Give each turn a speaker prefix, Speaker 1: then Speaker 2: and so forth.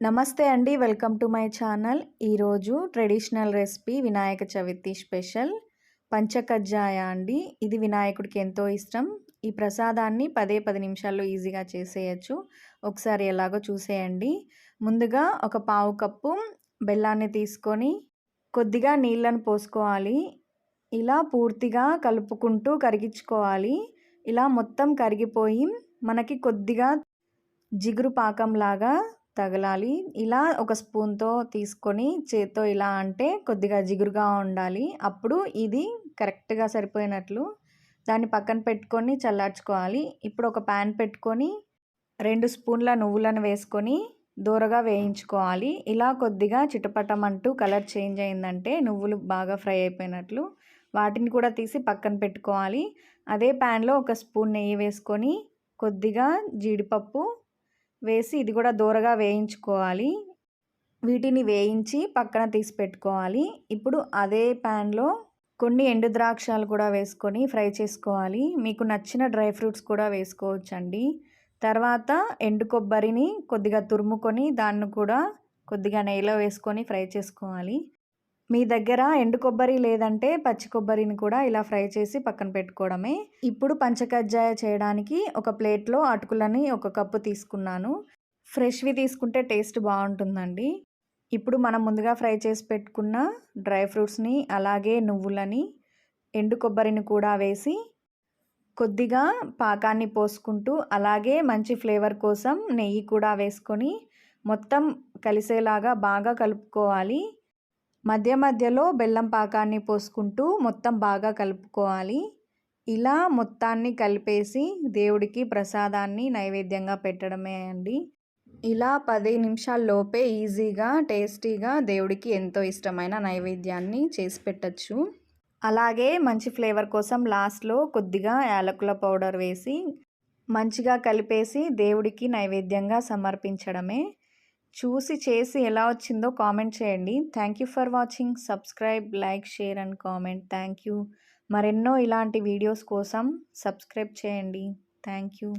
Speaker 1: నమస్తే అండి welcome to my channel. ఈరోజు traditional recipe Vinayaka Chavithi special. పంచకజ్జాయ అండి. ఇది వినాయకుడికి ఎంతో ఇష్టం. ఈ ప్రసాదాన్ని పదే పది నిమిషాల్లో ఈజీగా చేసేయచ్చు. ఒకసారి ఎలాగో చూసేయండి. ముందుగా ఒక పావు కప్పు బెల్లాన్ని తీసుకొని కొద్దిగా నీళ్ళను పోసుకోవాలి. ఇలా పూర్తిగా కలుపుకుంటూ కరిగించుకోవాలి. ఇలా మొత్తం కరిగిపోయి మనకి కొద్దిగా జిగురు పాకంలాగా తగలాలి. ఇలా ఒక స్పూన్తో తీసుకొని చేత్తో ఇలా అంటే కొద్దిగా జిగురుగా ఉండాలి. అప్పుడు ఇది కరెక్ట్గా సరిపోయినట్లు దాన్ని పక్కన పెట్టుకొని చల్లార్చుకోవాలి. ఇప్పుడు ఒక ప్యాన్ పెట్టుకొని రెండు స్పూన్ల నువ్వులను వేసుకొని దూరగా వేయించుకోవాలి. ఇలా కొద్దిగా చిటపటమంటూ కలర్ చేంజ్ అయిందంటే నువ్వులు బాగా ఫ్రై అయిపోయినట్లు వాటిని కూడా తీసి పక్కన పెట్టుకోవాలి. అదే ప్యాన్లో ఒక స్పూన్ నెయ్యి వేసుకొని కొద్దిగా జీడిపప్పు వేసి ఇది కూడా దూరగా వేయించుకోవాలి. వీటిని వేయించి పక్కన తీసి పెట్టుకోవాలి. ఇప్పుడు అదే ప్యాన్లో కొన్ని ఎండు ద్రాక్షాలు కూడా వేసుకొని ఫ్రై చేసుకోవాలి. మీకు నచ్చిన డ్రై ఫ్రూట్స్ కూడా వేసుకోవచ్చండి. తర్వాత ఎండు కొబ్బరిని కొద్దిగా తురుముకొని దాన్ని కూడా కొద్దిగా నెయ్యిలో వేసుకొని ఫ్రై చేసుకోవాలి. మీ దగ్గర ఎండు కొబ్బరి లేదంటే పచ్చి కొబ్బరిని కూడా ఇలా ఫ్రై చేసి పక్కన పెట్టుకోవడమే. ఇప్పుడు పంచకజ్జాయ చేయడానికి ఒక ప్లేట్లో అటుకులని ఒక కప్పు తీసుకున్నాను. ఫ్రెష్వి తీసుకుంటే టేస్ట్ బాగుంటుందండి. ఇప్పుడు మనం ముందుగా ఫ్రై చేసి పెట్టుకున్న డ్రై ఫ్రూట్స్ని అలాగే నువ్వులని ఎండు కొబ్బరిని కూడా వేసి కొద్దిగా పాకాన్ని పోసుకుంటూ అలాగే మంచి ఫ్లేవర్ కోసం నెయ్యి కూడా వేసుకొని మొత్తం కలిసేలాగా బాగా కలుపుకోవాలి. మధ్య మధ్యలో బెల్లం పాకాన్ని పోసుకుంటూ మొత్తం బాగా కలుపుకోవాలి. ఇలా మొత్తాన్ని కలిపేసి దేవుడికి ప్రసాదాన్ని నైవేద్యంగా పెట్టడమే అండి. ఇలా పది నిమిషాల్లోపే ఈజీగా టేస్టీగా దేవుడికి ఎంతో ఇష్టమైన నైవేద్యాన్ని చేసి పెట్టచ్చు. అలాగే మంచి ఫ్లేవర్ కోసం లాస్ట్లో కొద్దిగా యాలకుల పౌడర్ వేసి మంచిగా కలిపేసి దేవుడికి నైవేద్యంగా సమర్పించడమే. చూసి చేసి ఎలా వచ్చిందో కామెంట్ చేయండి. Thank you for watching subscribe like share and comment thank you మరెన్నో ఇలాంటి వీడియోస్ కోసం సబ్స్క్రైబ్ చేయండి. Thank you